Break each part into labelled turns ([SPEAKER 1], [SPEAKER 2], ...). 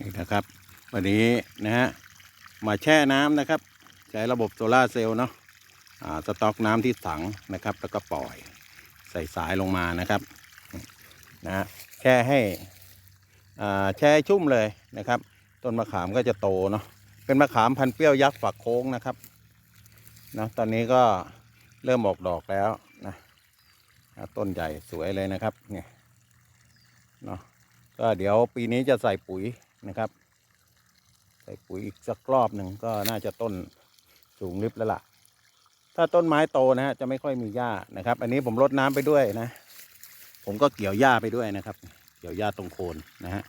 [SPEAKER 1] นี่นะครับ วันนี้นะฮะมาแช่น้ำนะครับ ใช้ระบบโซลาเซลล์เนาะอ่าสต็อกน้ำที่ถังนะครับ แล้วก็ปล่อยใส่สายลงมานะครับนะฮะแช่ให้อ่าแช่ชุ่มเลยนะครับ ต้นมะขามก็จะโตเนาะเป็นมะขามพันธุ์เปรี้ยวยักษ์ฝักโค้งนะครับนะตอนนี้ก็เริ่มออกดอกแล้วนะต้นใหญ่สวยเลยนะครับเนี่ยเนาะก็เดี๋ยวปีนี้จะใส่ปุ๋ย นะครับ ใส่ปุ๋ยอีกสักรอบหนึ่งก็น่าจะต้นสูงริบแล้วล่ะ ถ้าต้นไม้โตนะฮะจะไม่ค่อยมีหญ้านะครับ อันนี้ผมรดน้ำไปด้วยนะ ผมก็เกี่ยวหญ้าไปด้วยนะครับ เกี่ยวหญ้าตรงโคนนะฮะ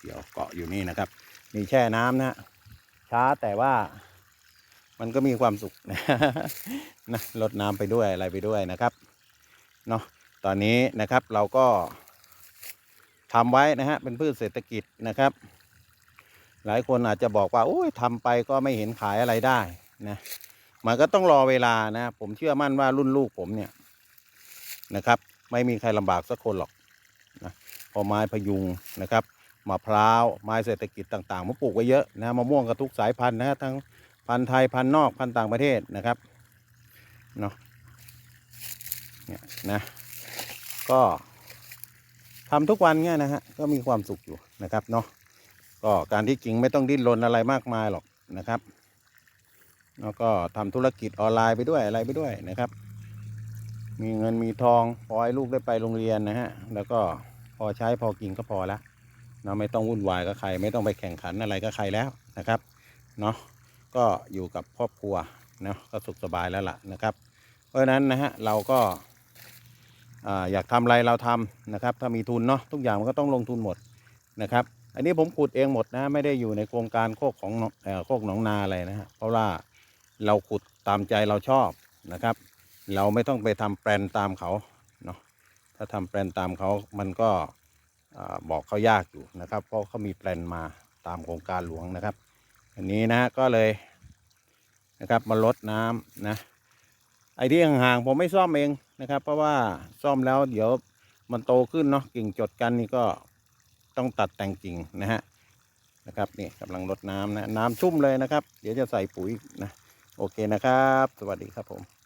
[SPEAKER 1] เกี่ยวเกาะอยู่นี่นะครับ มีแช่น้ำนะช้าแต่ว่ามันก็มีความสุขนะนะรดน้ำไปด้วยอะไรไปด้วยนะครับเนาะตอนนี้นะครับเราก็ ทำไว้นะฮะเป็นพืชเศรษฐกิจนะครับ หลายคนอาจจะบอกว่าโอ้ยทำไปก็ไม่เห็นขายอะไรได้นะมันก็ต้องรอเวลานะผมเชื่อมั่นว่ารุ่นลูกผมเนี่ยนะครับ ไม่มีใครลำบากสักคนหรอกนะพอไม้พยุงนะครับมะพร้าวไม้เศรษฐกิจต่างๆผมปลูกไว้เยอะนะมะม่วงกับทุกสายพันธุ์นะฮะทั้งพันธุ์ไทยพันธุ์นอกพันธุ์ต่างประเทศนะครับเนาะเนี่ยนะก็ ทำทุกวันเงี้ยนะฮะก็มีความสุขอยู่นะครับเนาะก็การที่กิ่งไม่ต้องดิ้นรนอะไรมากมายหรอกนะครับแล้วก็ทำธุรกิจออนไลน์ไปด้วยอะไรไปด้วยนะครับ มีเงินมีทองพอให้ลูกได้ไปโรงเรียนนะฮะแล้วก็พอใช้พอกินก็พอละเนาะไม่ต้องวุ่นวายกับใคร ไม่ต้องไปแข่งขันอะไรกับใครแล้วนะครับเนาะก็อยู่กับครอบครัวเนาะก็สุขสบายแล้วล่ะนะครับ เพราะฉะนั้นนะฮะเราก็ อยากทำอะไรเราทำนะครับถ้ามีทุนเนาะทุกอย่างมันก็ต้องลงทุนหมดนะครับ อันนี้ผมขุดเองหมดนะไม่ได้อยู่ในโครงการโคกของโคกหนองนาอะไรนะฮะเพราะว่าเราขุดตามใจเราชอบนะครับ เราไม่ต้องไปทำแปลนตามเขาเนาะถ้าทำแปลนตามเขามันก็บอกเขายากอยู่นะครับ เพราะเขามีแปลนมาตามโครงการหลวงนะครับ อันนี้นะก็เลยนะครับมาลดน้ำนะ ไอ้ที่ห่างๆผมไม่ซ่อมเองนะครับ เพราะว่าซ่อมแล้วเดี๋ยวมันโตขึ้นเนาะกิ่งจดกันนี่ก็ต้องตัดแต่งกิ่งนะฮะนะครับนี่กำลังรดน้ำนะน้ำชุ่มเลยนะครับ เดี๋ยวจะใส่ปุ๋ยนะโอเคนะครับ สวัสดีครับผม